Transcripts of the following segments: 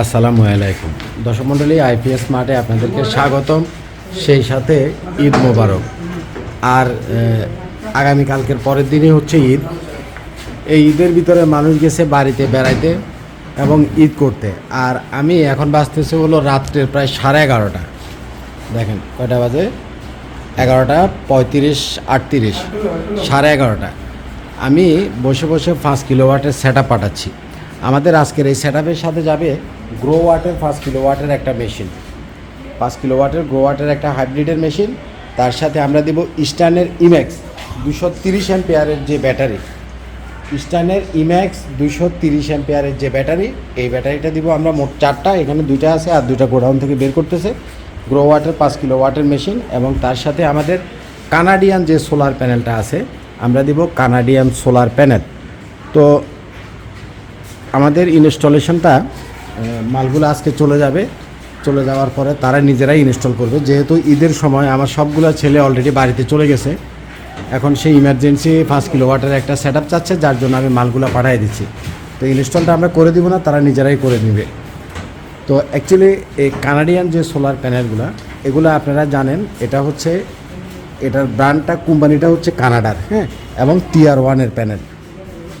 আসসালামু আলাইকুম। দর্শক মণ্ডলী, আইপিএস মাঠে আপনাদেরকে স্বাগতম। সেই সাথে ঈদ মোবারক। আর আগামীকালকের পরের দিনই হচ্ছে ঈদ। এই ঈদের ভিতরে মানুষ গেছে বাড়িতে বেড়াইতে এবং ঈদ করতে। আর আমি এখন বাঁচতেছি হলো রাত্রের প্রায় সাড়ে এগারোটা। দেখেন, কয়টা বাজে? এগারোটা পঁয়ত্রিশ আটত্রিশ, সাড়ে এগারোটা। আমি বসে বসে পাঁচ কিলোওয়াটের সেট আপ পাঠাচ্ছি। আমাদের আজকের এই সেট সাথে যাবে গ্রো ওয়াটের পাঁচ কিলোওয়াটের একটা মেশিন পাঁচ কিলোওয়াটের গ্রো ওয়াটের একটা হাইব্রিডের মেশিন তার সাথে আমরা দেব ইস্টার্নের ইম্যাক্স দুশো তিরিশ অ্যাম্পিয়ারের যে ব্যাটারি ইস্টার্নের ইম্যাক্স দুশো তিরিশ অ্যাম্পিয়ারের যে ব্যাটারি এই ব্যাটারিটা দিব আমরা মোট চারটা, এখানে দুইটা আছে আর দুইটা গোডাউন থেকে বের করতেছে। গ্রো ওয়াটের পাঁচ কিলো ওয়াটের মেশিন এবং তার সাথে আমাদের কানাডিয়ান যে সোলার প্যানেলটা আছে, আমরা দিব কানাডিয়ান সোলার প্যানেল তো আমাদের ইনস্টলেশনটা মালগুলো আজকে চলে যাবে। চলে যাওয়ার পরে তারা নিজেরাই ইনস্টল করবে। যেহেতু ঈদের সময় আমার সবগুলো ছেলে অলরেডি বাড়িতে চলে গেছে। এখন সেই ইমার্জেন্সি পাঁচ কিলো ওয়াটের একটা সেট আপ চাচ্ছে, যার জন্য আমি মালগুলো পাঠিয়ে দিচ্ছি। তো ইনস্টলটা আমরা করে দিব না, তারা নিজেরাই করে নেবে। তো অ্যাকচুয়ালি এই কানাডিয়ান যে সোলার প্যানেলগুলো এগুলো আপনারা জানেন, এটা হচ্ছে, এটার ব্র্যান্ডটা কোম্পানিটা হচ্ছে কানাডার হ্যাঁ? এবং টিআর ওয়ানের প্যানেল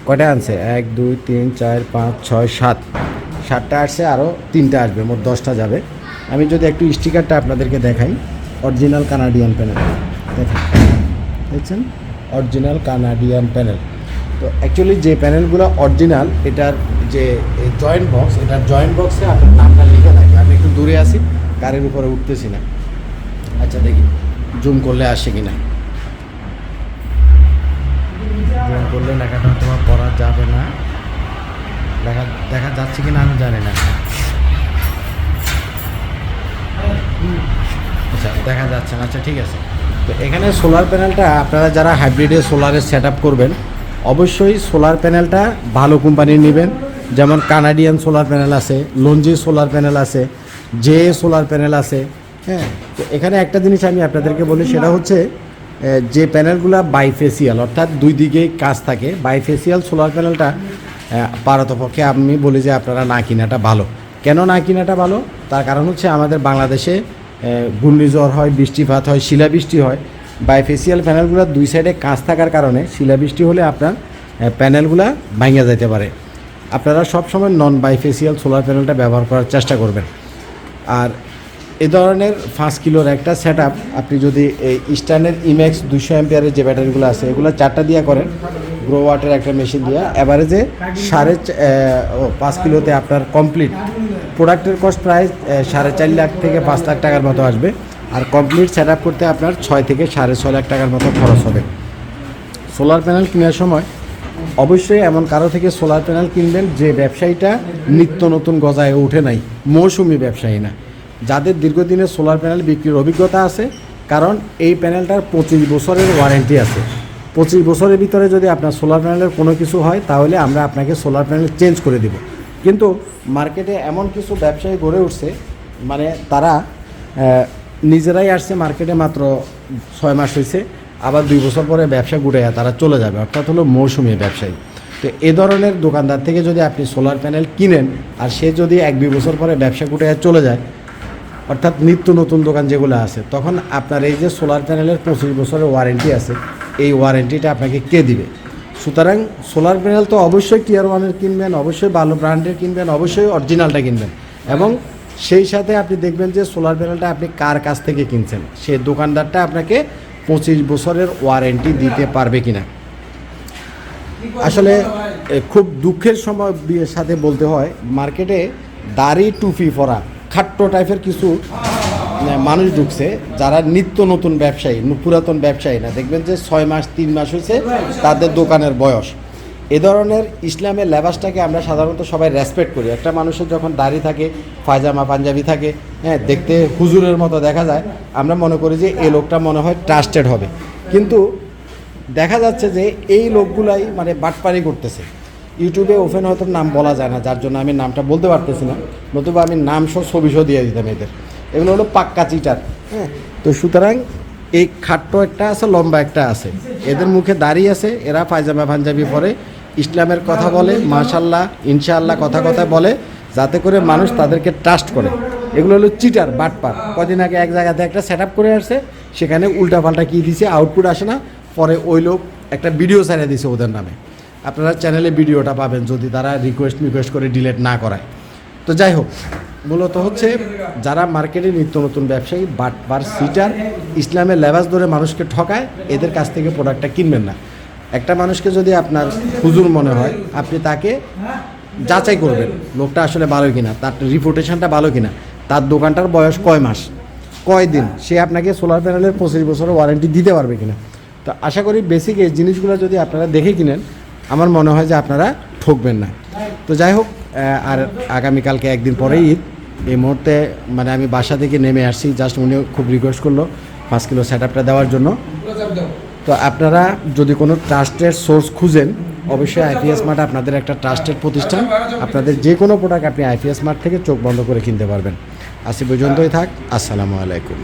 কয়টা আনছে? এক, দুই, তিন, চার, পাঁচ, ছয়, সাত। সাতটা আসছে আরও তিনটা আসবে, মোট দশটা যাবে। আমি যদি একটু স্টিকারটা আপনাদেরকে দেখাই, অরিজিনাল কানাডিয়ান প্যানেল। দেখেন, দেখছেন? Original Canadian panel. তো অ্যাকচুয়ালি যে প্যানেলগুলো অরিজিনাল, এটার যে জয়েন্ট বক্স, এটার জয়েন্ট বক্সে আপনার নামটা লিখে থাকে। আমি একটু দূরে আছি, গাড়ির উপরে উঠতেছি না। আচ্ছা দেখি, জুম করলে আসে কি না করলে লেখাটা তোমার পড়া যাবে না। দেখা দেখা যাচ্ছে কি না আমি জানি না। আচ্ছা দেখা যাচ্ছে না। আচ্ছা ঠিক আছে। তো এখানে সোলার প্যানেলটা আপনারা যারা হাইব্রিডে সোলারের সেট করবেন, অবশ্যই সোলার প্যানেলটা ভালো কোম্পানির নেবেন। যেমন কানাডিয়ান সোলার প্যানেল আছে লঞ্জি সোলার প্যানেল আছে জে সোলার প্যানেল আছে হ্যাঁ? তো এখানে একটা জিনিস আমি আপনাদেরকে বলি, সেটা হচ্ছে যে প্যানেলগুলো বাইফেসিয়াল অর্থাৎ দুই দিকেই কাজ থাকে বাইফেসিয়াল সোলার প্যানেলটা পারতপক্ষে আমি বলি যে আপনারা না কিনাটা ভালো। কেন না কিনাটা ভালো? তার কারণ হচ্ছে আমাদের বাংলাদেশে ঘূর্ণিঝড় হয়, বৃষ্টিপাত হয়, শিলাবৃষ্টি হয়। বাইফেসিয়াল প্যানেলগুলো দুই সাইডে কাজ থাকার কারণে শিলাবৃষ্টি হলে আপনার প্যানেলগুলো ভাঙে যেতে পারে। আপনারা সবসময় নন বাইফেসিয়াল সোলার প্যানেলটা ব্যবহার করার চেষ্টা করবেন। আর এ ধরনের পাঁচ কিলোর একটা সেট আপনি যদি এই ইস্টার্নের ইম্যাক্স দুশো অ্যাম্পিয়ারের যে ব্যাটারিগুলো আছে, এগুলো চারটা দিয়া করেন গ্রো ওয়াটার একটা মেশিন দিয়া অ্যাভারেজে সাড়ে পাঁচ কিলোতে আপনার কমপ্লিট প্রোডাক্টের কস্ট প্রায় সাড়ে চার লাখ থেকে পাঁচ লাখ টাকার মতো আসবে। আর কমপ্লিট সেট করতে আপনার ছয় থেকে সাড়ে ছয় লাখ টাকার মতো খরচ হবে। সোলার প্যানেল কেনার সময় অবশ্যই এমন কারও থেকে সোলার প্যানেল কিনবেন যে ব্যবসায়ীটা নিত্য নতুন গজায় ওঠে নাই। মৌসুমি ব্যবসায়ী না। যাদের দীর্ঘদিনের সোলার প্যানেল বিক্রির অভিজ্ঞতা আছে, কারণ এই প্যানেলটার পঁচিশ বছরের ওয়ারেন্টি আছে। পঁচিশ বছরের ভিতরে যদি আপনার সোলার প্যানেলের কোনো কিছু হয়, তাহলে আমরা আপনাকে সোলার প্যানেল চেঞ্জ করে দিব। কিন্তু মার্কেটে এমন কিছু ব্যবসায়ী গড়ে উঠছে মানে তারা নিজেরাই আসছে মার্কেটে মাত্র ছয় মাস হয়েছে আবার দুই বছর পরে ব্যবসা গুটাইয়া তারা চলে যাবে, অর্থাৎ হলো মৌসুমি ব্যবসায়ী। তো এ ধরনের দোকানদার থেকে যদি আপনি সোলার প্যানেল কিনেন, আর সে যদি এক দুই বছর পরে ব্যবসা গুটাইয়া চলে যায় অর্থাৎ নিত্য নতুন দোকান যেগুলো আছে, তখন আপনার এই যে সোলার প্যানেলের পঁচিশ বছরের ওয়ারেন্টি আছে, এই ওয়ারেন্টিটা আপনাকে কে দিবে? সুতরাং সোলার প্যানেল তো অবশ্যই টিয়ার ওয়ানের কিনবেন, অবশ্যই ভালো ব্র্যান্ডের কিনবেন, অবশ্যই অরিজিনালটা কিনবেন। এবং সেই সাথে আপনি দেখবেন যে সোলার প্যানেলটা আপনি কার কাছ থেকে কিনছেন? সে দোকানদারটা আপনাকে পঁচিশ বছরের ওয়ারেন্টি দিতে পারবে কিনা? আসলে খুব দুঃখের সময় সাথে বলতে হয় মার্কেটে দাড়ি টুপি পরা খাট্ট টাইপের কিছু মানে, মানুষ ঢুকছে যারা নিত্য নতুন ব্যবসায়ী পুরাতন ব্যবসায়ী না। দেখবেন যে ছয় মাস তিন মাস হয়েছে তাদের দোকানের বয়স। এ ধরনের ইসলামের লেবাসটাকে আমরা সাধারণত সবাই রেসপেক্ট করি। একটা মানুষের যখন দাড়ি থাকে পায়জামা পাঞ্জাবি থাকে হ্যাঁ দেখতে হুজুরের মতো দেখা যায় আমরা মনে করি যে এই লোকটা মনে হয় ট্রাস্টেড হবে। কিন্তু দেখা যাচ্ছে যে এই লোকগুলাই মানে বাটপারি করতেছে। ইউটিউবে ওপেন হয়তো নাম বলা যায় না, যার জন্য আমি নামটা বলতে পারতেছি না। নতুবা আমি নাম সহ ছবি সহ দিয়ে দিতাম এদের। এগুলো হলো পাক্কা চিটার হ্যাঁ? তো সুতরাং এই খাট্ট একটা আছে, লম্বা একটা আছে। এদের মুখে দাড়ি আছে, এরা পায়জামা পাঞ্জাবি পরে। ইসলামের কথা বলে, মাশাল্লাহ ইনশাআল্লাহ কথা কথা বলে, যাতে করে মানুষ তাদেরকে ট্রাস্ট করে। এগুলো হলো চিটার, বাটপার। কদিন আগে এক জায়গাতে একটা সেট করে আসছে, সেখানে উল্টাপাল্টা কী দিছে আউটপুট আসে না। পরে ওই লোক একটা ভিডিও ছাড়িয়ে দিছে ওদের নামে। আপনারা চ্যানেলে ভিডিওটা পাবেন যদি তারা রিকোয়েস্ট রিকোয়েস্ট করে ডিলেট না করায়। তো যাই হোক, মূলত হচ্ছে যারা মার্কেটে নিত্য নতুন ব্যবসায়ী, বাটপার সিটার ইসলামের লেবাস ধরে মানুষকে ঠকায়, এদের কাছ থেকে প্রোডাক্টটা কিনবেন না। একটা মানুষকে যদি আপনার হুজুর মনে হয়, আপনি তাকে যাচাই করবেন, লোকটা আসলে ভালো কিনা, তার রিপুটেশনটা ভালো কিনা, তার দোকানটার বয়স কয় মাস, কয় দিন, সে আপনাকে সোলার প্যানেলের পঁচিশ বছরের ওয়ারেন্টি দিতে পারবে কিনা। তো আশা করি বেসিক এই জিনিসগুলো যদি আপনারা দেখে কিনেন আমার মনে হয় যে আপনারা ঠকবেন না। তো যাই হোক আর আগামীকালকে একদিন পরেই ঈদ। এই মুহূর্তে মানে আমি বাসা থেকে নেমে আসছি, জাস্ট উনি খুব রিকোয়েস্ট করল পাঁচ কিলো সেট আপটা দেওয়ার জন্য। তো আপনারা যদি কোনো ট্রাস্টের সোর্স খুঁজেন, অবশ্যই আইপিএস মার্ট আপনাদের একটা ট্রাস্টেড প্রতিষ্ঠান। আপনাদের যে কোনো প্রোডাক্ট আপনি আইপিএস মার্ট থেকে চোখ বন্ধ করে কিনতে পারবেন। এ পর্যন্তই থাক। আসসালামু আলাইকুম।